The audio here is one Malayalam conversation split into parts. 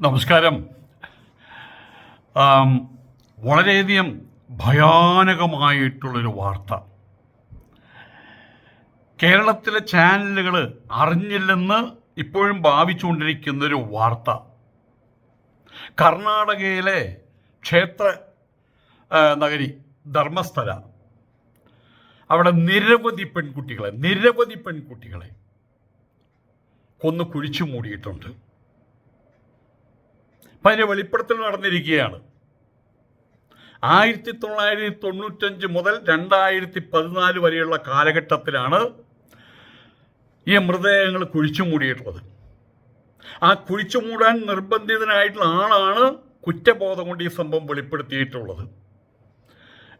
നമസ്കാരം. വളരെയധികം ഭയാനകമായിട്ടുള്ളൊരു വാർത്ത. കേരളത്തിലെ ചാനലുകൾ അറിഞ്ഞില്ലെന്ന് ഇപ്പോഴും ഭാവിച്ചുകൊണ്ടിരിക്കുന്നൊരു വാർത്ത. കർണാടകയിലെ ക്ഷേത്ര നഗരി ധർമ്മസ്ഥല. അവിടെ നിരവധി പെൺകുട്ടികളെ നിരവധി പെൺകുട്ടികളെ കൊന്നു കുഴിച്ചു മൂടിയിട്ടുണ്ട്. അപ്പം അതിന്റെ വെളിപ്പെടുത്തൽ നടന്നിരിക്കുകയാണ്. ആയിരത്തി തൊള്ളായിരത്തി തൊണ്ണൂറ്റഞ്ച് മുതൽ രണ്ടായിരത്തി പതിനാല് വരെയുള്ള കാലഘട്ടത്തിലാണ് ഈ മൃതദേഹങ്ങൾ കുഴിച്ചു മൂടിയിട്ടുള്ളത്. ആ കുഴിച്ചു മൂടാൻ നിർബന്ധിതനായിട്ടുള്ള ആളാണ് കുറ്റബോധം കൊണ്ട് ഈ സംഭവം വെളിപ്പെടുത്തിയിട്ടുള്ളത്.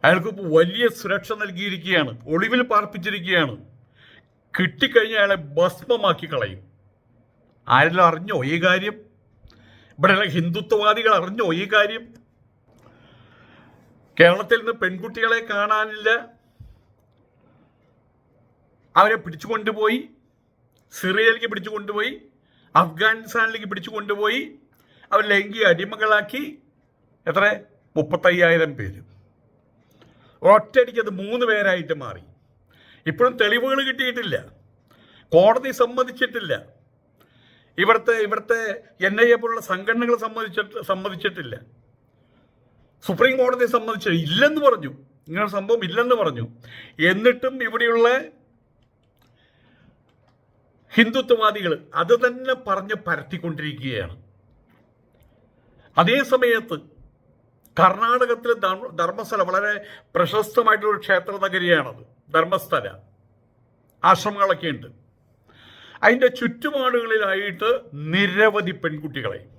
അയാൾക്ക് വലിയ സുരക്ഷ നൽകിയിരിക്കുകയാണ് ഒളിവിൽ പാർപ്പിച്ചിരിക്കുകയാണ്. കിട്ടിക്കഴിഞ്ഞാൽ അയാളെ ഭസ്മമാക്കി കളയും. ആരെല്ലാം അറിഞ്ഞോ ഈ കാര്യം? ഇവിടെയുള്ള ഹിന്ദുത്വവാദികൾ അറിഞ്ഞോ ഈ കാര്യം? കേരളത്തിൽ നിന്ന് പെൺകുട്ടികളെ കാണാനില്ല. അവരെ പിടിച്ചു കൊണ്ടുപോയി. സിറിയയിലേക്ക് പിടിച്ചു കൊണ്ടുപോയി. അഫ്ഗാനിസ്ഥാനിലേക്ക് പിടിച്ചു കൊണ്ടുപോയി. അവർ ലൈംഗിക അടിമകളാക്കി. എത്ര? മുപ്പത്തയ്യായിരം പേര്. ഒറ്റയടിക്ക് അത് മൂന്ന് പേരായിട്ട് മാറി. ഇപ്പോഴും തെളിവുകൾ കിട്ടിയിട്ടില്ല. കോടതി സമ്മതിച്ചിട്ടില്ല. ഇവിടുത്തെ ഇവിടുത്തെ എൻ ഐ എ പോലുള്ള സംഘടനകൾ സമ്മതിച്ചിട്ട് സമ്മതിച്ചിട്ടില്ല. സുപ്രീം കോടതി സമ്മതിച്ച ഇല്ലെന്ന് പറഞ്ഞു. ഇങ്ങനെ സംഭവം ഇല്ലെന്ന് പറഞ്ഞു. എന്നിട്ടും ഇവിടെയുള്ള ഹിന്ദുത്വവാദികൾ അത് തന്നെ പറഞ്ഞ് പരത്തിക്കൊണ്ടിരിക്കുകയാണ്. അതേ സമയത്ത് കർണാടകത്തിലെ ധർമ്മ- ധർമ്മസ്ഥല വളരെ പ്രശസ്തമായിട്ടുള്ള ക്ഷേത്ര നഗരിയാണത്. ധർമ്മസ്ഥല. ആശ്രമങ്ങളൊക്കെ ഉണ്ട് അതിന്റെ ചുറ്റുപാടുകളിലായിട്ട് നിരവധി പെൺകുട്ടികളെ.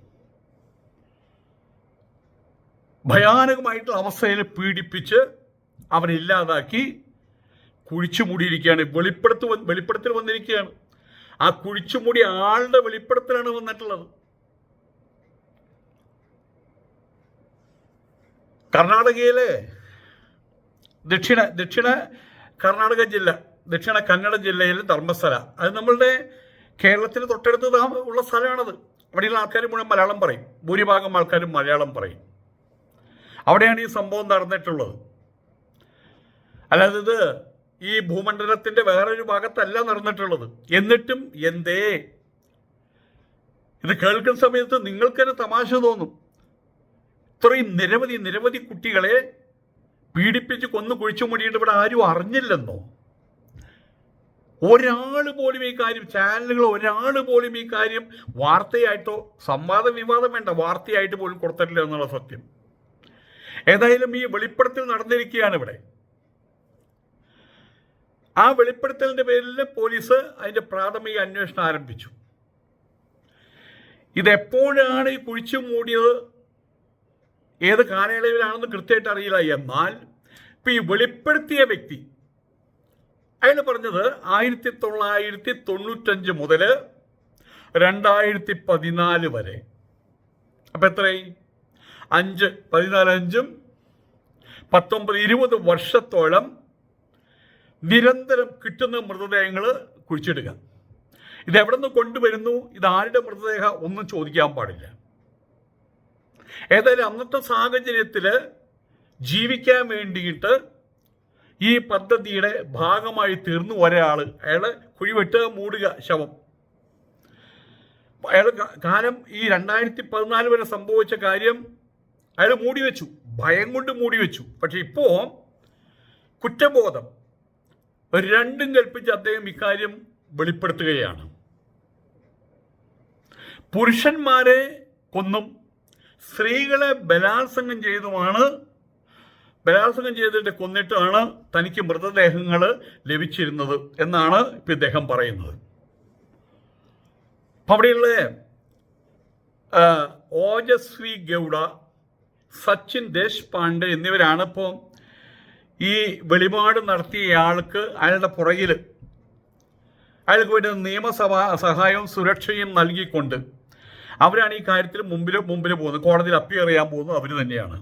ഭയാനകമായിട്ടുള്ള അവസ്ഥയിൽ പീഡിപ്പിച്ച് അവനില്ലാതാക്കി കുഴിച്ചു മൂടിയിരിക്കുകയാണ്. വെളിപ്പെടുത്തു വെളിപ്പെടുത്തൽ വന്നിരിക്കുകയാണ്. ആ കുഴിച്ചു മൂടിയ ആളുടെ വെളിപ്പെടുത്തലാണ് വന്നിട്ടുള്ളത്. കർണാടകയിലെ ദക്ഷിണ ദക്ഷിണ കർണാടക ജില്ല ദക്ഷിണ കന്നഡ ജില്ലയിലെ ധർമ്മസ്ഥല. അത് നമ്മളുടെ കേരളത്തിന് തൊട്ടടുത്ത് ഉള്ള സ്ഥലമാണത്. അവിടെയുള്ള ആൾക്കാർ മുഴുവൻ മലയാളം പറയും. ഭൂരിഭാഗം ആൾക്കാരും മലയാളം പറയും. അവിടെയാണ് ഈ സംഭവം നടന്നിട്ടുള്ളത്. അല്ലാതെ ഇത് ഈ ഭൂമണ്ഡലത്തിന്റെ വേറൊരു ഭാഗത്തല്ല നടന്നിട്ടുള്ളത്. എന്നിട്ടും എന്തേ? ഇത് കേൾക്കുന്ന സമയത്ത് നിങ്ങൾക്കൊരു തമാശ തോന്നും. ഇത്രയും നിരവധി നിരവധി കുട്ടികളെ പീഡിപ്പിച്ച് കൊന്നു കുഴിച്ചു മൂടിയിട്ട് ഇവിടെ ആരും അറിഞ്ഞില്ലെന്നോ? ഒരാൾ പോലും ഈ കാര്യം ചാനലുകൾ ഒരാൾ പോലും ഈ കാര്യം വാർത്തയായിട്ടോ സംവാദ വിവാദം വേണ്ട വാർത്തയായിട്ട് പോലും കൊടുത്തിട്ടില്ല എന്നുള്ള സത്യം. ഏതായാലും ഈ വെളിപ്പെടുത്തൽ നടന്നിരിക്കുകയാണ് ഇവിടെ. ആ വെളിപ്പെടുത്തലിന്റെ പേരിൽ പോലീസ് അതിന്റെ പ്രാഥമിക അന്വേഷണം ആരംഭിച്ചു. ഇതെപ്പോഴാണ് ഈ കുഴിച്ചു മൂടിയത്? ഏത് കാലയളവിലാണെന്ന് കൃത്യമായിട്ട് അറിയില്ല. എന്നാൽ ഇപ്പൊ ഈ വെളിപ്പെടുത്തിയ വ്യക്തി അയാൾ പറഞ്ഞത് ആയിരത്തി തൊള്ളായിരത്തി തൊണ്ണൂറ്റഞ്ച് മുതൽ രണ്ടായിരത്തി പതിനാല് വരെ. അപ്പം എത്രയായി? അഞ്ച് പതിനാല് അഞ്ചും പത്തൊമ്പത് ഇരുപത് വർഷത്തോളം നിരന്തരം കിട്ടുന്ന മൃതദേഹങ്ങൾ കുഴിച്ചിടുക. ഇത് എവിടെ നിന്ന് കൊണ്ടുവരുന്നു? ഇത് ആരുടെ മൃതദേഹം ഒന്നും ചോദിക്കാൻ പാടില്ല. ഏതായാലും അന്നത്തെ സാഹചര്യത്തിൽ ജീവിക്കാൻ വേണ്ടിയിട്ട് ഈ പദ്ധതിയുടെ ഭാഗമായി തീർന്നു ഒരാൾ അയാൾ കുഴിവെട്ടുക മൂടുക ശവം. അയാൾ കാലം ഈ രണ്ടായിരത്തി പതിനാല് വരെ സംഭവിച്ച കാര്യം അയാൾ മൂടി വെച്ചു. ഭയം കൊണ്ട് മൂടി വെച്ചു. പക്ഷെ ഇപ്പോ കുറ്റബോധം. രണ്ടും കൽപ്പിച്ച് അദ്ദേഹം ഇക്കാര്യം വെളിപ്പെടുത്തുകയാണ്. പുരുഷന്മാരെ കൊന്നും സ്ത്രീകളെ ബലാത്സംഗം ചെയ്തുമാണ് ബലാത്സംഗം ചെയ്തിട്ട് കൊന്നിട്ടാണ് തനിക്ക് മൃതദേഹങ്ങൾ ലഭിച്ചിരുന്നത് എന്നാണ് ഇപ്പം ഇദ്ദേഹം പറയുന്നത്. അപ്പം അവിടെയുള്ള ഓജസ്വി ഗൗഡ സച്ചിൻ ദേശ്പാണ്ഡെ എന്നിവരാണ് ഇപ്പോൾ ഈ വെളിപാട് നടത്തിയ ആൾക്ക് അയാളുടെ പുറകിൽ അയാൾക്ക് വേണ്ടി നിയമസഭാ സഹായവും സുരക്ഷയും നൽകിക്കൊണ്ട് അവരാണ് ഈ കാര്യത്തിൽ മുമ്പിൽ മുമ്പിൽ പോകുന്നത്. കോടതിയിൽ അപ്പിയർ ചെയ്യാൻ പോകുന്നത് അവർ തന്നെയാണ്.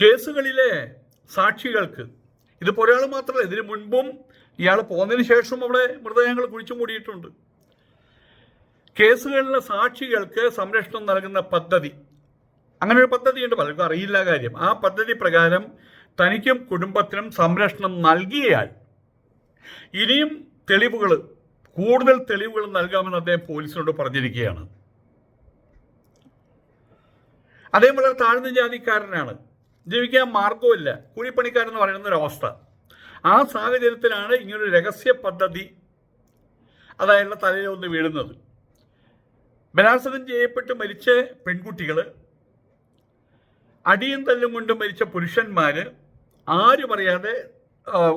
കേസുകളിലെ സാക്ഷികൾക്ക് ഇതിപ്പോൾ ഒരാൾ മാത്രമല്ല ഇതിനു മുൻപും ഇയാൾ പോകുന്നതിന് ശേഷവും അവിടെ മൃതദേഹങ്ങൾ കുഴിച്ചു മൂടിയിട്ടുണ്ട്. കേസുകളിലെ സാക്ഷികൾക്ക് സംരക്ഷണം നൽകുന്ന പദ്ധതി. അങ്ങനെ ഒരു പദ്ധതി പദ്ധതിയുണ്ട് പലർക്കും അറിയില്ല കാര്യം. ആ പദ്ധതി പ്രകാരം തനിക്കും കുടുംബത്തിനും സംരക്ഷണം നൽകിയാൽ ഇനിയും തെളിവുകൾ കൂടുതൽ തെളിവുകൾ നൽകാമെന്ന് അദ്ദേഹം പോലീസിനോട് പറഞ്ഞിരിക്കുകയാണ്. അദ്ദേഹം വളരെ താഴ്ന്ന ജാതിക്കാരനാണ്. ജീവിക്കാൻ മാർഗവുമില്ല കൂലിപ്പണിക്കാരെന്ന് പറയുന്ന ഒരു അവസ്ഥ ആ സാഹചര്യത്തിലാണ് ഇങ്ങനൊരു രഹസ്യ പദ്ധതി അതായത് തലയിൽ ഒന്ന് വീഴുന്നത്. ബലാത്സംഗം ചെയ്യപ്പെട്ട് മരിച്ച പെൺകുട്ടികൾ അടിയും തല്ലും കൊണ്ട് മരിച്ച പുരുഷന്മാർ ആരും അറിയാതെ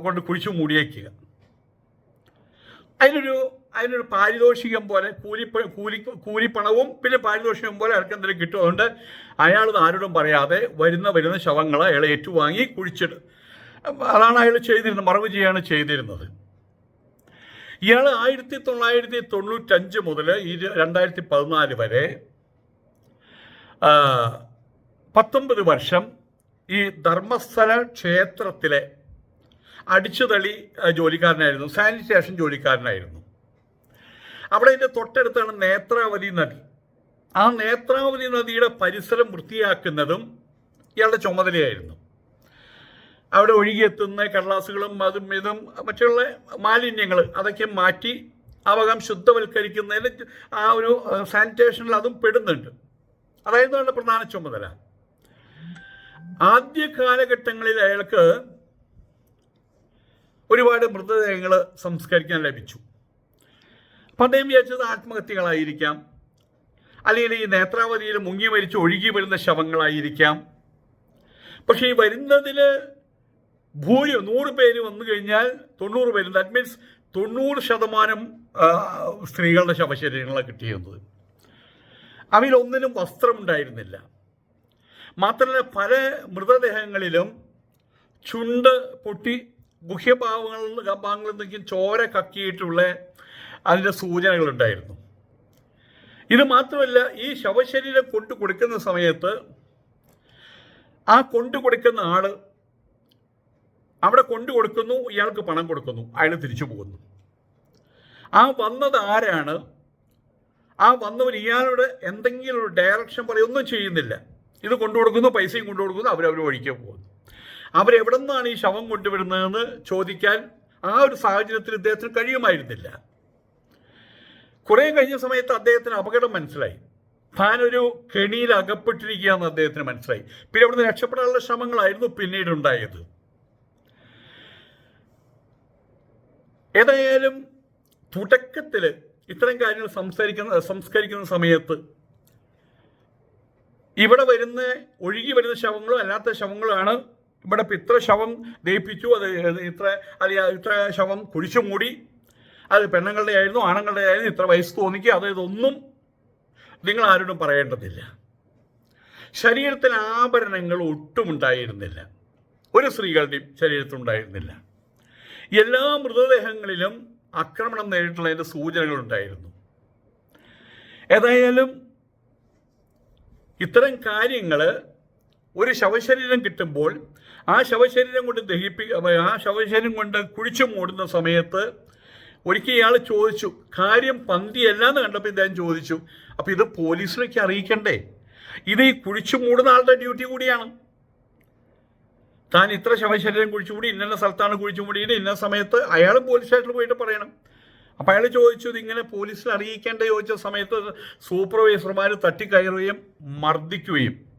കൊണ്ട് കുഴിച്ചു മൂടിയേക്കുക. അതിനൊരു അതിനൊരു പാരിതോഷികം പോലെ കൂലി കൂലി കൂലിപ്പണവും പിന്നെ പാരിതോഷികം പോലെ അയാൾക്ക് എന്തെങ്കിലും കിട്ടും. അതുകൊണ്ട് അയാൾ ആരോടും പറയാതെ വരുന്ന വരുന്ന ശവങ്ങൾ അയാൾ ഏറ്റുവാങ്ങി കുഴിച്ചിട്ട് അതാണ് അയാൾ ചെയ്തിരുന്നത് മറവ് ചെയ്യാണ് ചെയ്തിരുന്നത്. ഇയാൾ ആയിരത്തി തൊള്ളായിരത്തി തൊണ്ണൂറ്റഞ്ച് മുതൽ ഈ രണ്ടായിരത്തി പതിനാല് വരെ പത്തൊമ്പത് വർഷം ഈ ധർമ്മസ്ഥല ക്ഷേത്രത്തിലെ അടിച്ചുതളി ജോലിക്കാരനായിരുന്നു. സാനിറ്റേഷൻ ജോലിക്കാരനായിരുന്നു. അവിടെ ഇതിന്റെ തൊട്ടടുത്താണ് നേത്രാവതി നദി. ആ നേത്രാവതി നദിയുടെ പരിസരം വൃത്തിയാക്കുന്നതും ഇയാളുടെ ചുമതലയായിരുന്നു. അവിടെ ഒഴുകിയെത്തുന്ന കടലാസുകളും അതും ഇതും മറ്റുള്ള മാലിന്യങ്ങൾ അതൊക്കെ മാറ്റി അവകം ശുദ്ധവൽക്കരിക്കുന്നതിന് ആ ഒരു സാനിറ്റേഷനിൽ അതും പെടുന്നുണ്ട്. അതായിരുന്നു അവരുടെ പ്രധാന ചുമതല. ആദ്യ കാലഘട്ടങ്ങളിൽ അയാൾക്ക് ഒരുപാട് മൃതദേഹങ്ങൾ സംസ്കരിക്കാൻ ലഭിച്ചു. അദ്ദേഹം വിചാരിച്ചത് ആത്മഹത്യകളായിരിക്കാം. അല്ലെങ്കിൽ ഈ നേത്രാവതിയിൽ മുങ്ങി മരിച്ച് ഒഴുകി വരുന്ന ശവങ്ങളായിരിക്കാം. പക്ഷേ ഈ വരുന്നതിൽ ഭൂരി നൂറ് പേര് വന്നു കഴിഞ്ഞാൽ തൊണ്ണൂറ് പേര് ദാറ്റ് മീൻസ് തൊണ്ണൂറ് ശതമാനം സ്ത്രീകളുടെ ശവശരീരങ്ങളാണ് കിട്ടിയിരുന്നത്. അവയിലൊന്നിനും വസ്ത്രമുണ്ടായിരുന്നില്ല. മാത്രമല്ല പല മൃതദേഹങ്ങളിലും ചുണ്ട് പൊട്ടി ഗുഹ്യഭാവങ്ങളിൽ ഭാഗങ്ങളിൽ നിന്നും ചോര കക്കിയിട്ടുള്ള അതിന്റെ സൂചനകളുണ്ടായിരുന്നു. ഇത് മാത്രമല്ല ഈ ശവശരീരം കൊണ്ടു കൊടുക്കുന്ന സമയത്ത് ആ കൊണ്ടു കൊടുക്കുന്ന ആൾ അവിടെ കൊണ്ടു കൊടുക്കുന്നു ഇയാൾക്ക് പണം കൊടുക്കുന്നു അയാൾ തിരിച്ചു പോകുന്നു. ആ വന്നത് ആരാണ്? ആ വന്നവർ ഇയാളുടെ എന്തെങ്കിലും ഒരു ഡയറക്ഷൻ പറയൊന്നും ചെയ്യുന്നില്ല. ഇത് കൊണ്ടു കൊടുക്കുന്നു പൈസയും കൊണ്ടു കൊടുക്കുന്നു അവരവർ വഴിക്ക് പോകുന്നു. അവരെവിടെ നിന്നാണ് ഈ ശവം കൊണ്ടുവരുന്നതെന്ന് ചോദിക്കാൻ ആ ഒരു സാഹചര്യത്തിൽ ഇദ്ദേഹത്തിന് കഴിയുമായിരുന്നില്ല. കുറേ കഴിഞ്ഞ സമയത്ത് അദ്ദേഹത്തിന് അപകടം മനസ്സിലായി. താനൊരു കെണിയിൽ അകപ്പെട്ടിരിക്കുകയെന്ന് അദ്ദേഹത്തിന് മനസ്സിലായി. പിന്നെ അവിടുന്ന് രക്ഷപ്പെടാനുള്ള ശ്രമങ്ങളായിരുന്നു പിന്നീട് ഉണ്ടായത് ഏതായാലും തുടക്കത്തിൽ ഇത്തരം കാര്യങ്ങൾ സംസാരിക്കുന്ന സംസ്കരിക്കുന്ന സമയത്ത് ഇവിടെ വരുന്ന ഒഴുകി വരുന്ന ശവങ്ങളും അല്ലാത്ത ശവങ്ങളുമാണ് ഇവിടെ ഇപ്പം ഇത്ര ശവം ദഹിപ്പിച്ചു അത് ഇത്ര അത് ഇത്ര ശവം കുഴിച്ചു മൂടി. അത് പെണ്ണുങ്ങളുടെ ആയിരുന്നു ആണുങ്ങളുടെ ആയിരുന്നു ഇത്ര വയസ്സ് തോന്നിക്കുക അത് ഇതൊന്നും നിങ്ങൾ ആരോടും പറയേണ്ടതില്ല. ശരീരത്തിൽ ആഭരണങ്ങൾ ഒട്ടും ഉണ്ടായിരുന്നില്ല. ഒരു സ്ത്രീകളുടെയും ശരീരത്തിൽ ഉണ്ടായിരുന്നില്ല. എല്ലാ മൃതദേഹങ്ങളിലും ആക്രമണം നേരിട്ടുള്ളതിന്റെ സൂചനകളുണ്ടായിരുന്നു ഏതായാലും ഇത്തരം കാര്യങ്ങൾ ഒരു ശവശരീരം കിട്ടുമ്പോൾ ആ ശവശരീരം കൊണ്ട് ദഹിപ്പി ആ ശവശരീരം കൊണ്ട് കുഴിച്ചു മൂടുന്ന സമയത്ത് ഒരിക്കൽ ഇയാൾ ചോദിച്ചു കാര്യം പന്തിയല്ല എന്ന് കണ്ടപ്പോൾ ഇദ്ദേഹം ചോദിച്ചു അപ്പോൾ ഇത് പോലീസിലേക്ക് അറിയിക്കണ്ടേ? ഇത് ഈ കുഴിച്ചു മൂടുന്ന ആളുടെ ഡ്യൂട്ടി കൂടിയാണ്. താൻ ഇത്ര ശവശരീരം കുഴിച്ചുകൂടി ഇന്ന സ്ഥലത്താണ് കുഴിച്ചുകൂടിയത് ഇന്ന സമയത്ത് അയാൾ പോലീസ് സ്റ്റേഷനിൽ പോയിട്ട് പറയണം. അപ്പം അയാൾ ചോദിച്ചു ഇതിങ്ങനെ പോലീസിൽ അറിയിക്കേണ്ട? ചോദിച്ച സമയത്ത് സൂപ്പർവൈസർമാർ തട്ടിക്കയറുകയും മർദ്ദിക്കുകയും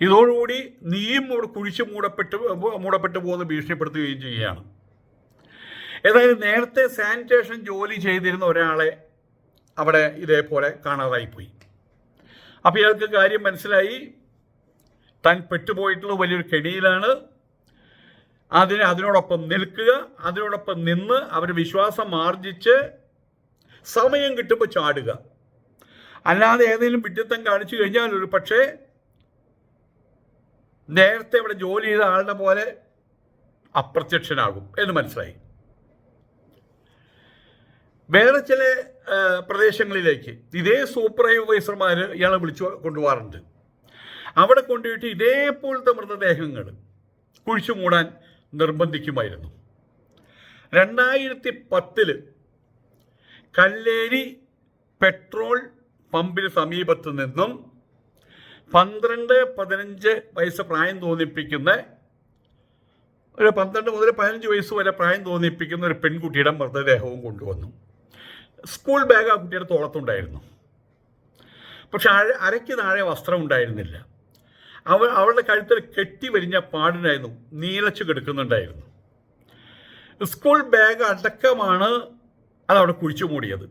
ഇതോടുകൂടി നീയും കുഴിച്ച് മൂടപ്പെട്ട് മൂടപ്പെട്ടു പോകുന്ന ഭീഷണിപ്പെടുത്തുകയും ചെയ്യുകയാണ്. ഏതായാലും നേരത്തെ സാനിറ്റേഷൻ ജോലി ചെയ്തിരുന്ന ഒരാളെ അവിടെ ഇതേപോലെ കാണാതായിപ്പോയി. അപ്പോൾ ഇയാൾക്ക് കാര്യം മനസ്സിലായി. താൻ പെട്ടുപോയിട്ടുള്ള വലിയൊരു കെണിയിലാണ്. അതിന് അതിനോടൊപ്പം നിൽക്കുക അതിനോടൊപ്പം നിന്ന് അവർ വിശ്വാസം ആർജിച്ച് സമയം കിട്ടുമ്പോൾ ചാടുക. അല്ലാതെ ഏതെങ്കിലും വിഡ്ഢിത്തം കാണിച്ചു കഴിഞ്ഞാൽ ഒരു പക്ഷേ നേരത്തെ ഇവിടെ ജോലി ചെയ്ത ആളുടെ പോലെ അപ്രത്യക്ഷനാകും എന്ന് മനസ്സിലായി. വേറെ ചില പ്രദേശങ്ങളിലേക്ക് ഇതേ സൂപ്പർവൈസർമാർ ഇയാളെ വിളിച്ചു കൊണ്ടുപോകാറുണ്ട്. അവിടെ കൊണ്ടുപോയിട്ട് ഇതേപോലത്തെ മൃതദേഹങ്ങൾ കുഴിച്ചു മൂടാൻ നിർബന്ധിക്കുമായിരുന്നു. രണ്ടായിരത്തി പത്തിൽ കല്ലേരി പെട്രോൾ പമ്പിന് സമീപത്ത് നിന്നും പന്ത്രണ്ട് പതിനഞ്ച് വയസ്സ് പ്രായം തോന്നിപ്പിക്കുന്ന ഒരു പന്ത്രണ്ട് മുതൽ പതിനഞ്ച് വയസ്സ് വരെ പ്രായം തോന്നിപ്പിക്കുന്ന ഒരു പെൺകുട്ടിയുടെ മൃതദേഹവും കൊണ്ടുവന്നു. സ്കൂൾ ബാഗ് ആ കുട്ടിയുടെ തോളത്തുണ്ടായിരുന്നു. പക്ഷെ അരയ്ക്ക് താഴെ വസ്ത്രം ഉണ്ടായിരുന്നില്ല. അവൾ അവളുടെ കഴുത്തിൽ കെട്ടി വരിഞ്ഞ പാടിനായിരുന്നു നീലച്ചു കിടക്കുന്നുണ്ടായിരുന്നു. സ്കൂൾ ബാഗ് അടക്കമാണ് അതവിടെ കുഴിച്ചു മൂടിയത്.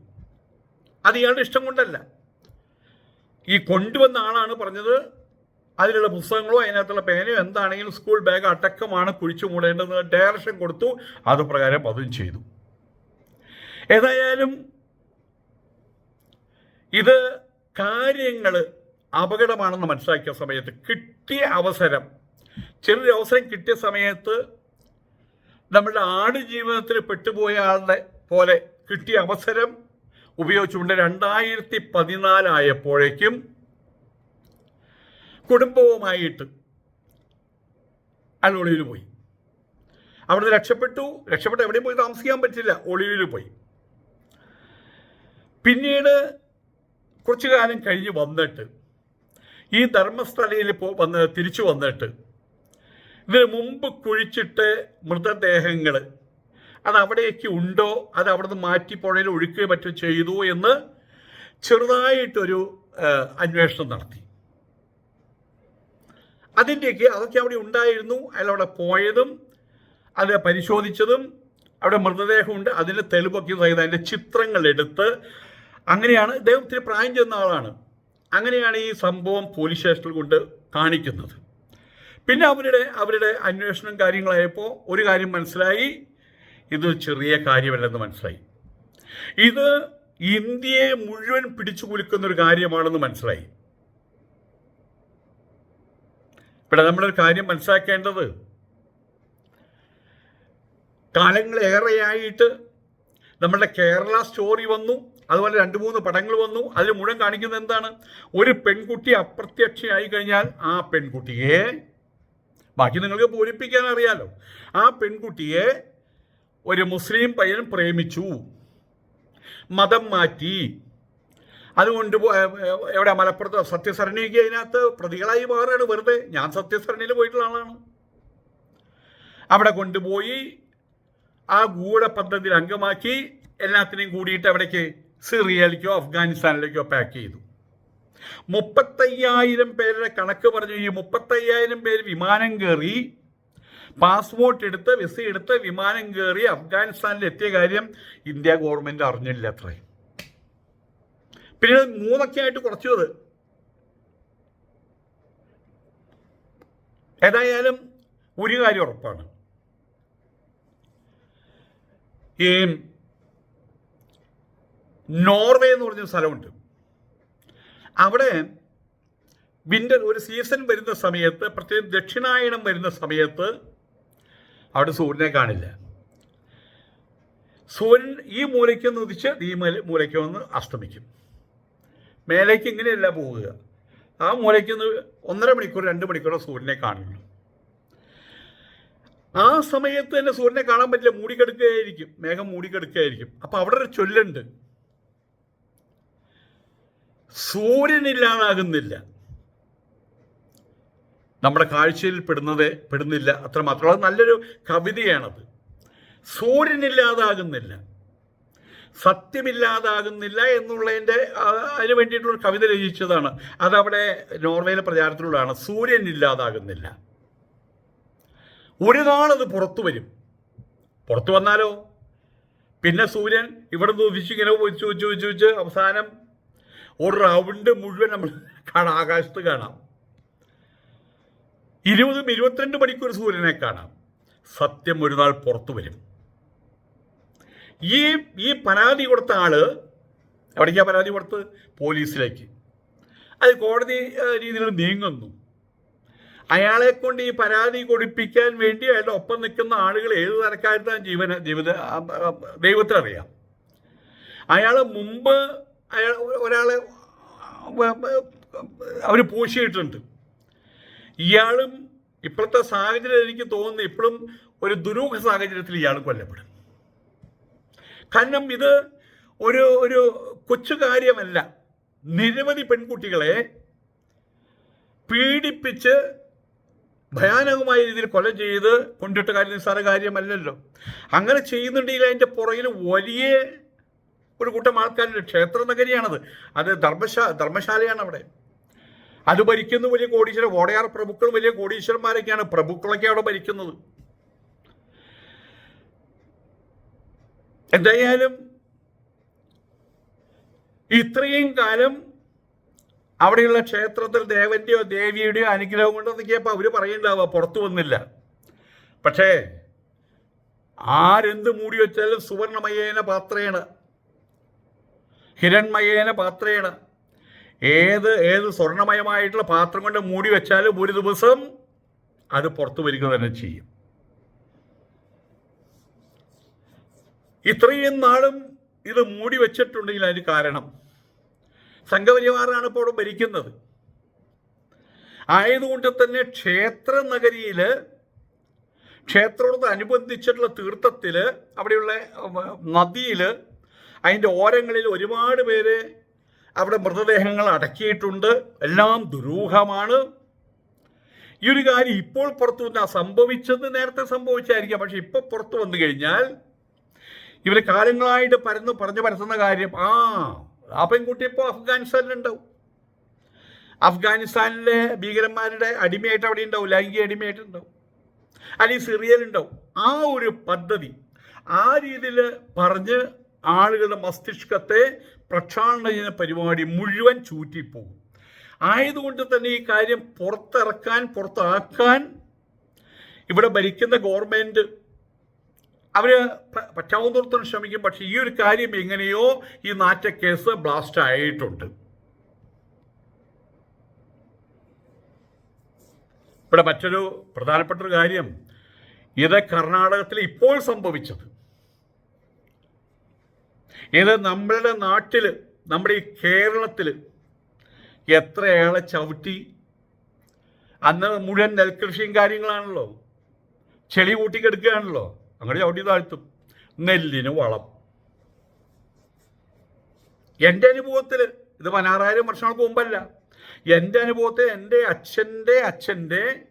അത് ഇയാളുടെ ഇഷ്ടം കൊണ്ടല്ല. ഈ കൊണ്ടുവന്ന ആളാണ് പറഞ്ഞത്. അതിലുള്ള പുസ്തകങ്ങളോ അതിനകത്തുള്ള പേനയോ എന്താണെങ്കിലും സ്കൂൾ ബാഗ് അടക്കമാണ് കുഴിച്ചു മൂടേണ്ടത് ഡയറക്ഷൻ കൊടുത്തു. അത് പ്രകാരം അതും ചെയ്തു. ഏതായാലും ഇത് കാര്യങ്ങൾ അപകടമാണെന്ന് മനസ്സിലാക്കിയ സമയത്ത് കിട്ടിയ അവസരം ചെറിയൊരു അവസരം കിട്ടിയ സമയത്ത് നമ്മുടെ ആട് ജീവിതത്തിൽ പെട്ടുപോയ ആളുടെ പോലെ കിട്ടിയ അവസരം ഉപയോഗിച്ചുകൊണ്ട് രണ്ടായിരത്തി പതിനാലായപ്പോഴേക്കും കുടുംബവുമായിട്ട് അയാൾ ഒളിവിൽ പോയി. അവിടുന്ന് രക്ഷപ്പെട്ടു. രക്ഷപ്പെട്ട് എവിടെയും പോയി താമസിക്കാൻ പറ്റില്ല. ഒളിവിൽ പോയി. പിന്നീട് കുറച്ചു കാലം കഴിഞ്ഞ് വന്നിട്ട് ഈ ധർമ്മസ്ഥലയിൽ പോ വന്ന് തിരിച്ചു വന്നിട്ട് ഇതിന് മുമ്പ് കുഴിച്ചിട്ട് മൃതദേഹങ്ങൾ അത് അവിടെയൊക്കെ ഉണ്ടോ? അത് അവിടെ നിന്ന് മാറ്റി പുഴയിൽ ഒഴുക്കുകയോ മറ്റോ ചെയ്തു എന്ന് ചെറുതായിട്ടൊരു അന്വേഷണം നടത്തി. അതിന്റെയൊക്കെ അതൊക്കെ അവിടെ ഉണ്ടായിരുന്നു. അയാൾ അവിടെ പോയതും അത് പരിശോധിച്ചതും അവിടെ മൃതദേഹമുണ്ട്. അതിന്റെ തെളിവൊക്കെ സഹിതം അതിന്റെ ചിത്രങ്ങൾ എടുത്ത് അങ്ങനെയാണ്. ഇദ്ദേഹം ഇത്തിരി പ്രായം ചെന്ന ആളാണ്. അങ്ങനെയാണ് ഈ സംഭവം പോലീസ് സ്റ്റേഷനിൽ കൊണ്ട് കാണിക്കുന്നത്. പിന്നെ അവരുടെ അവരുടെ അന്വേഷണം കാര്യങ്ങളായപ്പോൾ ഒരു കാര്യം മനസ്സിലായി. ഇത് ചെറിയ കാര്യമല്ലെന്ന് മനസ്സിലായി. ഇത് ഇന്ത്യയെ മുഴുവൻ പിടിച്ചു കുലുക്കുന്ന ഒരു കാര്യമാണെന്ന് മനസ്സിലായി. ഇവിടെ നമ്മളൊരു കാര്യം മനസ്സിലാക്കേണ്ടത് കാലങ്ങളേറെയായിട്ട് നമ്മുടെ കേരള സ്റ്റോറി വന്നു അതുപോലെ രണ്ട് മൂന്ന് പടങ്ങൾ വന്നു അതിൽ മുഴുവൻ കാണിക്കുന്നത് എന്താണ്? ഒരു പെൺകുട്ടി അപ്രത്യക്ഷയായി കഴിഞ്ഞാൽ ആ പെൺകുട്ടിയെ ബാക്കി നിങ്ങൾക്ക് പൂരിപ്പിക്കാൻ അറിയാലോ ആ പെൺകുട്ടിയെ ഒരു മുസ്ലിം പയ്യൻ പ്രേമിച്ചു. മതം മാറ്റി. അതുകൊണ്ട് എവിടെ? മലപ്പുറത്ത് സത്യസരണിക്ക് അതിനകത്ത് പ്രതികളായി മാറുകയാണ് വെറുതെ. ഞാൻ സത്യസരണിയിൽ പോയിട്ടുള്ള ആളാണ്. അവിടെ കൊണ്ടുപോയി ആ ഗൂഢപദ്ധതിയിൽ അംഗമാക്കി എല്ലാത്തിനെയും കൂടിയിട്ട് അവിടേക്ക് സിറിയയിലേക്കോ അഫ്ഗാനിസ്ഥാനിലേക്കോ പാക്ക് ചെയ്തു. മുപ്പത്തയ്യായിരം പേരുടെ കണക്ക് പറഞ്ഞു. ഈ മുപ്പത്തയ്യായിരം പേര് വിമാനം കയറി പാസ്പോർട്ട് എടുത്ത് വിസ എടുത്ത് വിമാനം കയറി അഫ്ഗാനിസ്ഥാനിൽ എത്തിയ കാര്യം ഇന്ത്യ ഗവൺമെന്റ് അറിഞ്ഞില്ല അത്രേ. പിന്നീട് മൂന്നൊക്കെ ആയിട്ട് കുറച്ചു അത്. ഏതായാലും ഒരു കാര്യം ഉറപ്പാണ്. ഈ നോർവേ എന്ന് പറഞ്ഞൊരു സ്ഥലമുണ്ട്. അവിടെ വിന്റർ ഒരു സീസൺ വരുന്ന സമയത്ത് പ്രത്യേകം ദക്ഷിണായനം വരുന്ന സമയത്ത് അവിടെ സൂര്യനെ കാണില്ല. സൂര്യൻ ഈ മൂലയ്ക്ക് ഒന്ന് ഉദിച്ച് ഈ മൂല- മൂലയ്ക്ക് ഒന്ന് അസ്തമിക്കും. മേലേക്ക് ഇങ്ങനെയല്ല പോവുക. ആ മൂലയ്ക്ക് ഒന്ന് ഒന്നര മണിക്കൂർ രണ്ട് മണിക്കൂറോ സൂര്യനെ കാണുള്ളൂ ആ സമയത്ത് തന്നെ സൂര്യനെ കാണാൻ പറ്റില്ല. മൂടിക്കെടുക്കുകയായിരിക്കും. മേഘം മൂടിക്കെടുക്കുകയായിരിക്കും. അപ്പൊ അവിടെ ഒരു ചൊല്ലുണ്ട്. സൂര്യനില്ലാതാകുന്നില്ല നമ്മുടെ കാഴ്ചയിൽ പെടുന്നത് പെടുന്നില്ല അത്ര മാത്രം അത് നല്ലൊരു കവിതയാണത്. സൂര്യനില്ലാതാകുന്നില്ല. സത്യമില്ലാതാകുന്നില്ല എന്നുള്ളതിന്റെ അതിന് വേണ്ടിയിട്ടുള്ള കവിത രചിച്ചതാണ്. അതവിടെ നോർവേയിലെ പ്രചാരത്തിലുള്ളതാണ്. സൂര്യൻ ഇല്ലാതാകുന്നില്ല ഒരു നാളത് പുറത്തു വരും. പുറത്തു വന്നാലോ? പിന്നെ സൂര്യൻ ഇവിടെ നിന്ന് ഉദിച്ചിങ്ങനെ വെച്ച് വെച്ച് വെച്ച് അവസാനം ഒരു റൗണ്ട് മുഴുവൻ നമ്മൾ കാണാം ആകാശത്ത് കാണാം. ഇരുപതും ഇരുപത്തിരണ്ട് മണിക്കൂർ സൂര്യനെ കാണാം. സത്യം ഒരു നാൾ പുറത്തു വരും. ഈ ഈ പരാതി കൊടുത്ത ആൾ എവിടേക്കാ പരാതി കൊടുത്ത് പോലീസിലേക്ക്. അത് കോടതി രീതിയിൽ നീങ്ങുന്നു. അയാളെ കൊണ്ട് ഈ പരാതി കൊടുപ്പിക്കാൻ വേണ്ടി അയാളുടെ ഒപ്പം നിൽക്കുന്ന ആളുകൾ ഏത് തരക്കാരുടെ ജീവന ജീവിത ദൈവത്തിനറിയാം അയാൾ മുമ്പ് അയാൾ ഒരാളെ അവർ പൂശിയിട്ടുണ്ട്. ഇയാളും ഇപ്പോഴത്തെ സാഹചര്യം എനിക്ക് തോന്നുന്നു ഇപ്പോഴും ഒരു ദുരൂഹ സാഹചര്യത്തിൽ ഇയാൾ കൊല്ലപ്പെടും. കാരണം ഇത് ഒരു ഒരു കൊച്ചു കാര്യമല്ല. നിരവധി പെൺകുട്ടികളെ പീഡിപ്പിച്ച് ഭയാനകമായ രീതിയിൽ കൊല ചെയ്ത് കൊണ്ടിട്ട കാര്യം നിസ്സാര കാര്യമല്ലല്ലോ. അങ്ങനെ ചെയ്യുന്നുണ്ടെങ്കിൽ അതിന്റെ പുറകിൽ വലിയ ഒരു കൂട്ടം ആൾക്കാരുടെ ക്ഷേത്ര നഗരിയാണത്. അത് ധർമ്മശാ ധർമ്മശാലയാണ് അവിടെ അത് ഭരിക്കുന്ന വലിയ കോടീശ്വരൻ വോടയാർ പ്രഭുക്കൾ വലിയ കോടീശ്വരന്മാരൊക്കെയാണ് പ്രഭുക്കളൊക്കെ അവിടെ ഭരിക്കുന്നത്. എന്തായാലും ഇത്രയും കാലം അവിടെയുള്ള ക്ഷേത്രത്തിൽ ദേവന്റെയോ ദേവിയുടെയോ അനുഗ്രഹം കൊണ്ടെന്ന് കേപ്പ അവർ പറയണ്ടാവ പുറത്തു വന്നില്ല. പക്ഷേ ആരെന്ത് മൂടി വെച്ചാലും സുവർണമയേന പാത്രേണ. ഹിരൺമയേന പാത്രേണ്. ഏത് ഏത് സ്വർണമയമായിട്ടുള്ള പാത്രം കൊണ്ട് മൂടി വെച്ചാലും ഒരു ദിവസം അത് പുറത്തു വരിക തന്നെ ചെയ്യും. ഇത്രയും നാളും ഇത് മൂടി വെച്ചിട്ടുണ്ടെങ്കിൽ അതിന് കാരണം സംഘപരിവാറാണ് ഇപ്പോൾ ഭരിക്കുന്നത്. ആയതുകൊണ്ട് തന്നെ ക്ഷേത്ര നഗരിയിൽ ക്ഷേത്രത്തോട് അനുബന്ധിച്ചിട്ടുള്ള തീർത്ഥത്തിൽ അവിടെയുള്ള നദിയിൽ അതിന്റെ ഓരങ്ങളിൽ ഒരുപാട് പേര് അവിടെ മൃതദേഹങ്ങൾ അടക്കിയിട്ടുണ്ട്. എല്ലാം ദുരൂഹമാണ്. ഈ ഒരു കാര്യം ഇപ്പോൾ പുറത്തു വന്ന സംഭവിച്ചത് നേരത്തെ സംഭവിച്ചായിരിക്കാം. പക്ഷെ ഇപ്പോൾ പുറത്തു വന്നു കഴിഞ്ഞാൽ ഇവർ കാലങ്ങളായിട്ട് പരന്ന് പറഞ്ഞു പരത്തുന്ന കാര്യം ആ ആ പെൺകുട്ടി ഇപ്പോൾ അഫ്ഗാനിസ്ഥാനിലുണ്ടാവും. അഫ്ഗാനിസ്ഥാനിലെ ഭീകരന്മാരുടെ അടിമയായിട്ട് അവിടെ ഉണ്ടാവും ലൈംഗിക അടിമയായിട്ടുണ്ടാവും അല്ലെങ്കിൽ സിറിയയിലുണ്ടാവും. ആ ഒരു പദ്ധതി ആ രീതിയിൽ പറഞ്ഞ് ആളുകളുടെ മസ്തിഷ്കത്തെ പ്രക്ഷാളന ചെയ്യുന്ന പരിപാടി മുഴുവൻ ചൂറ്റിപ്പോകും. ആയതുകൊണ്ട് തന്നെ ഈ കാര്യം പുറത്തിറക്കാൻ പുറത്താക്കാൻ ഇവിടെ ഭരിക്കുന്ന ഗവൺമെന്റ് അവർ പറ്റാവുന്നിടത്തോളം ശ്രമിക്കും. പക്ഷേ ഈ ഒരു കാര്യം എങ്ങനെയോ ഈ നാറ്റ കേസ് ബ്ലാസ്റ്റ് ആയിട്ടുണ്ട്. ഇവിടെ മറ്റൊരു പ്രധാനപ്പെട്ട ഒരു കാര്യം. ഇത് കർണാടകത്തിൽ ഇപ്പോൾ സംഭവിച്ചത്. ഇത് നമ്മളുടെ നാട്ടിൽ നമ്മുടെ ഈ കേരളത്തിൽ എത്രയാളെ ചവിട്ടി. അന്ന് മുഴുവൻ നെൽകൃഷിയും കാര്യങ്ങളാണല്ലോ. ചെളി കൂട്ടിക്കെടുക്കുകയാണല്ലോ. അങ്ങനെ ചവിട്ടി താഴ്ത്തും. നെല്ലിന് വളം. എന്റെ അനുഭവത്തിൽ ഇത് പതിനാറായിരം വർഷങ്ങൾക്ക് മുമ്പല്ല. എന്റെ അനുഭവത്തിൽ എന്റെ അച്ഛന്റെ അച്ഛന്റെ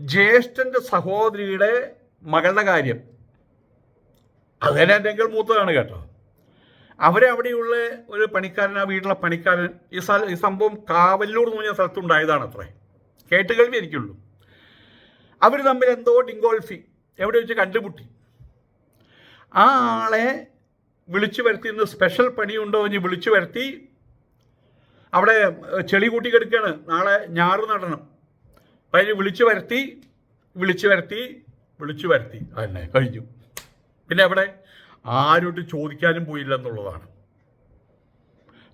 ജ്യേഷ്ഠന്റെ സഹോദരിയുടെ മകളുടെ കാര്യം. അത് എന്റെ എങ്കിൽ മൂത്തതാണ് കേട്ടോ. അവരെ അവിടെയുള്ള ഒരു പണിക്കാരൻ ആ വീട്ടിലെ പണിക്കാരൻ ഈ സ്ഥല ഈ സംഭവം കാവല്ലൂർ എന്ന് പറഞ്ഞ സ്ഥലത്തുണ്ടായതാണ് അത്രേ. കേട്ട് കേൾവി എനിക്കുള്ളൂ. അവർ തമ്മിൽ എന്തോ ഡിങ്കോൾഫി എവിടെ വെച്ച് കണ്ടുമുട്ടി. ആ ആളെ വിളിച്ചു വരുത്തി ഇന്ന് സ്പെഷ്യൽ പണിയുണ്ടോ എന്ന് വിളിച്ചു വരുത്തി അവിടെ ചെളി കൂട്ടി കിടക്കുകയാണ് നാളെ ഞാറ് നടണം. അതിന് വിളിച്ചു വരുത്തി വിളിച്ചു വരുത്തി വിളിച്ചു വരുത്തി. അതന്നെ കഴിഞ്ഞു. പിന്നെ അവിടെ ആരോട്ട് ചോദിക്കാനും പോയില്ല എന്നുള്ളതാണ്.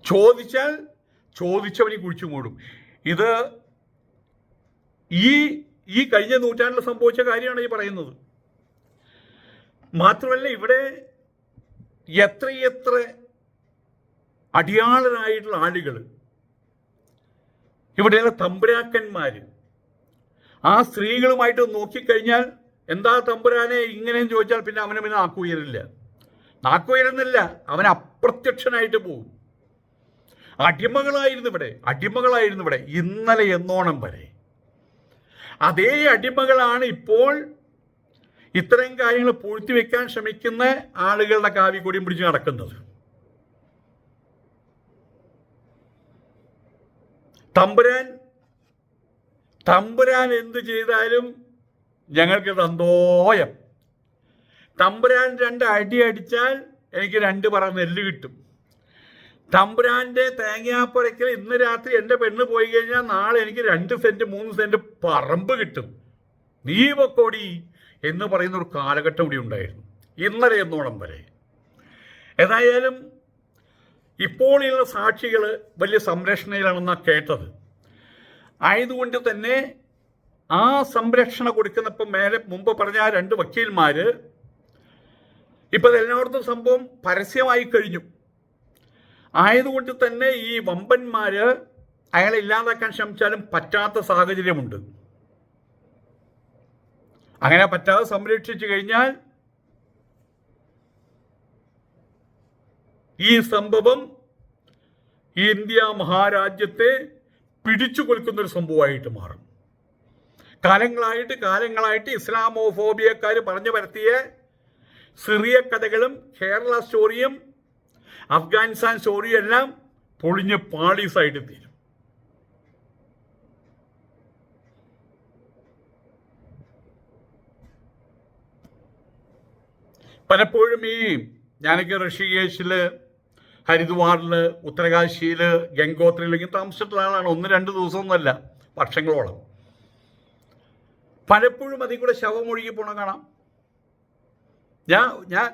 ചോദിച്ചാൽ ചോദിച്ചവനെ കുഴിച്ചു മൂടും. ഇത് ഈ ഈ കഴിഞ്ഞ നൂറ്റാണ്ടിൽ സംഭവിച്ച കാര്യമാണ് ഈ പറയുന്നത്. മാത്രമല്ല ഇവിടെ എത്രയെത്ര അടിയാളരായിട്ടുള്ള ആളുകൾ ഇവിടെയുള്ള തമ്പുരാക്കന്മാർ ആ സ്ത്രീകളുമായിട്ട് നോക്കിക്കഴിഞ്ഞാൽ എന്താ തമ്പുരാനെ ഇങ്ങനെയും ചോദിച്ചാൽ പിന്നെ അവനെ പിന്നെ നാക്കുയരില്ല നാക്കുയരുന്നില്ല അവൻ അപ്രത്യക്ഷനായിട്ട് പോകും അടിമകളായിരുന്നു ഇവിടെ അടിമകളായിരുന്നു ഇവിടെ ഇന്നലെ എന്നോണം വരെ. അതേ അടിമകളാണ് ഇപ്പോൾ ഇത്തരം കാര്യങ്ങൾ പൂഴ്ത്തി വെക്കാൻ ശ്രമിക്കുന്ന ആളുകളുടെ കാവി കൂടിയും പിടിച്ച് നടക്കുന്നത്. തമ്പുരാൻ തമ്പുരാൻ എന്ത് ചെയ്താലും ഞങ്ങൾക്ക് സന്തോഷം. തമ്പുരാൻ രണ്ട് അടി അടിച്ചാൽ എനിക്ക് രണ്ട് പറ നെല്ല് കിട്ടും. തമ്പുരാന്റെ തേങ്ങാപ്പുരയ്ക്കൽ ഇന്ന് രാത്രി എന്റെ പെണ്ണ് പോയി കഴിഞ്ഞാൽ നാളെ എനിക്ക് രണ്ട് സെന്റ് മൂന്ന് സെന്റ് പറമ്പ് കിട്ടും. നീ പൊക്കോടി എന്ന് പറയുന്ന ഒരു കാലഘട്ടം ഇവിടെ ഉണ്ടായിരുന്നു. ഇന്നലെ എന്നോണം വരെ. ഏതായാലും ഇപ്പോഴുള്ള സാക്ഷികൾ വലിയ സംരക്ഷണയിലാണെന്നാണ് കേട്ടത്. ആയതുകൊണ്ട് തന്നെ ആ സംരക്ഷണ കൊടുക്കുന്നപ്പം മേലെ മുമ്പ് പറഞ്ഞ ആ രണ്ട് വക്കീൽമാര് ഇപ്പം എല്ലായിടത്തും സംഭവം പരസ്യമായി കഴിഞ്ഞു. ആയതുകൊണ്ട് തന്നെ ഈ വമ്പന്മാർ അയാളെ ഇല്ലാതാക്കാൻ ശ്രമിച്ചാലും പറ്റാത്ത സാഹചര്യമുണ്ട്. അങ്ങനെ പറ്റാതെ സംരക്ഷിച്ചു കഴിഞ്ഞാൽ ഈ സംഭവം ഇന്ത്യ മഹാരാജ്യത്തെ പിടിച്ചു കൊൽക്കുന്ന ഒരു സംഭവമായിട്ട് മാറും. കാലങ്ങളായിട്ട് കാലങ്ങളായിട്ട് ഇസ്ലാമോഫോബിയക്കാർ പറഞ്ഞു പരത്തിയ സിറിയ കഥകളും കേരള സ്റ്റോറിയും അഫ്ഗാനിസ്ഥാൻ സ്റ്റോറിയും എല്ലാം പൊളിഞ്ഞ് പാളീസായിട്ട് തീരും. പലപ്പോഴും ഈ ഞാനൊക്കെ ഋഷികേശിൽ ഹരിദ്വാറിൽ ഉത്തരകാശിയിൽ ഗംഗോത്രിയിലേക്ക് താമസിച്ചിട്ടുള്ള ആളാണ്. ഒന്ന് രണ്ട് ദിവസമൊന്നുമല്ല വർഷങ്ങളോളം. പലപ്പോഴും അതിൽ കൂടെ ശവം ഒഴുകി പോണ കാണാം. ഞാൻ ഞാൻ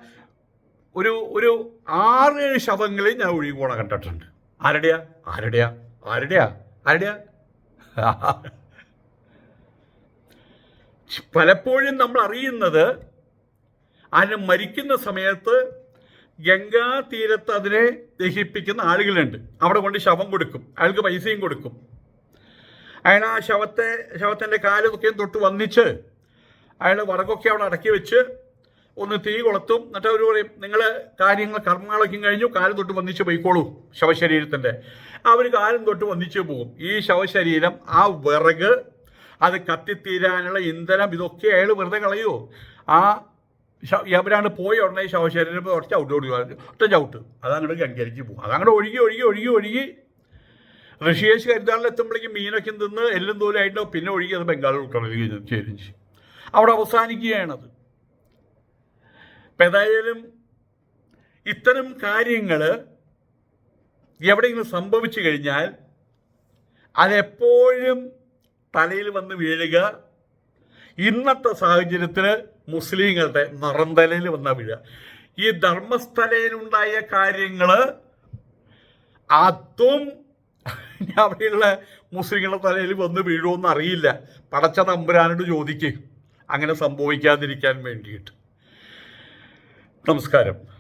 ഒരു ഒരു ആറ് ഏഴ് ശവങ്ങളിൽ ഞാൻ ഒഴുകി പോണ കണ്ടിട്ടുണ്ട്. ആരുടെയാ? ആരുടെയാ? ആരുടെയാ? ആരുടെയാ? പലപ്പോഴും നമ്മൾ അറിയുന്നത് അതിന് മരിക്കുന്ന സമയത്ത് ഗംഗാ തീരത്ത് അതിനെ ദഹിപ്പിക്കുന്ന ആളുകളുണ്ട്. അവിടെ കൊണ്ട് ശവം കൊടുക്കും. അയാൾക്ക് പൈസയും കൊടുക്കും. അയാൾ ആ ശവത്തെ ശവത്തിന്റെ കാലൊക്കെ തൊട്ട് വന്നിച്ച് അയാൾ വറകൊക്കെ അവിടെ അടക്കി വെച്ച് ഒന്ന് തീ കൊളുത്തും എന്നിട്ട് അവർ പറയും നിങ്ങൾ കാര്യങ്ങൾ കർമ്മങ്ങളൊക്കെ കഴിഞ്ഞു കാലം തൊട്ട് വന്നിച്ച് പോയിക്കോളൂ ശവശരീരത്തിന്റെ അവർ കാലം തൊട്ട് വന്നിച്ച് പോകും ഈ ശവശരീരം ആ വിറക് അത് കത്തിത്തീരാനുള്ള ഇന്ധനം ഇതൊക്കെ അയാൾ വെറുതെ കളയുമോ ആ അവരാണ് പോയ ഉടനെ ശവശരീരം ഒറ്റ ചവിട്ട് കൊടുക്കുക ഒറ്റ ചവിട്ട്. അതങ്ങോട്ട് ഗംഗരിച്ച് പോകും അതങ്ങോട്ട് ഒഴുകി ഒഴുകി ഒഴുകി ഒഴുകി ഋഷികേശ് കരുതാളിൽ എത്തുമ്പോഴേക്കും മീനൊക്കെ തിന്ന് എല്ലും തോലായിട്ടോ പിന്നെ ഒഴുകി അത് ബംഗാൾ ഉൾക്കടലിൽ ചേരും അവിടെ അവസാനിക്കുകയാണത്. അപ്പം ഏതായാലും ഇത്തരം കാര്യങ്ങൾ എവിടെയെങ്കിലും സംഭവിച്ചു കഴിഞ്ഞാൽ അതെപ്പോഴും തലയിൽ വന്ന് വീഴുക. ഇന്നത്തെ സാഹചര്യത്തിൽ മുസ്ലിങ്ങളുടെ നിറന്തലയിൽ വന്ന വീഴുക. ഈ ധർമ്മസ്ഥലയിലുണ്ടായ കാര്യങ്ങൾ അതും അവിടെയുള്ള മുസ്ലിങ്ങളുടെ തലയിൽ വന്ന് വീഴുമെന്ന് അറിയില്ല. പടച്ച നമ്പുരാനോട് ചോദിക്കും. അങ്ങനെ സംഭവിക്കാതിരിക്കാൻ വേണ്ടിയിട്ട്. നമസ്കാരം.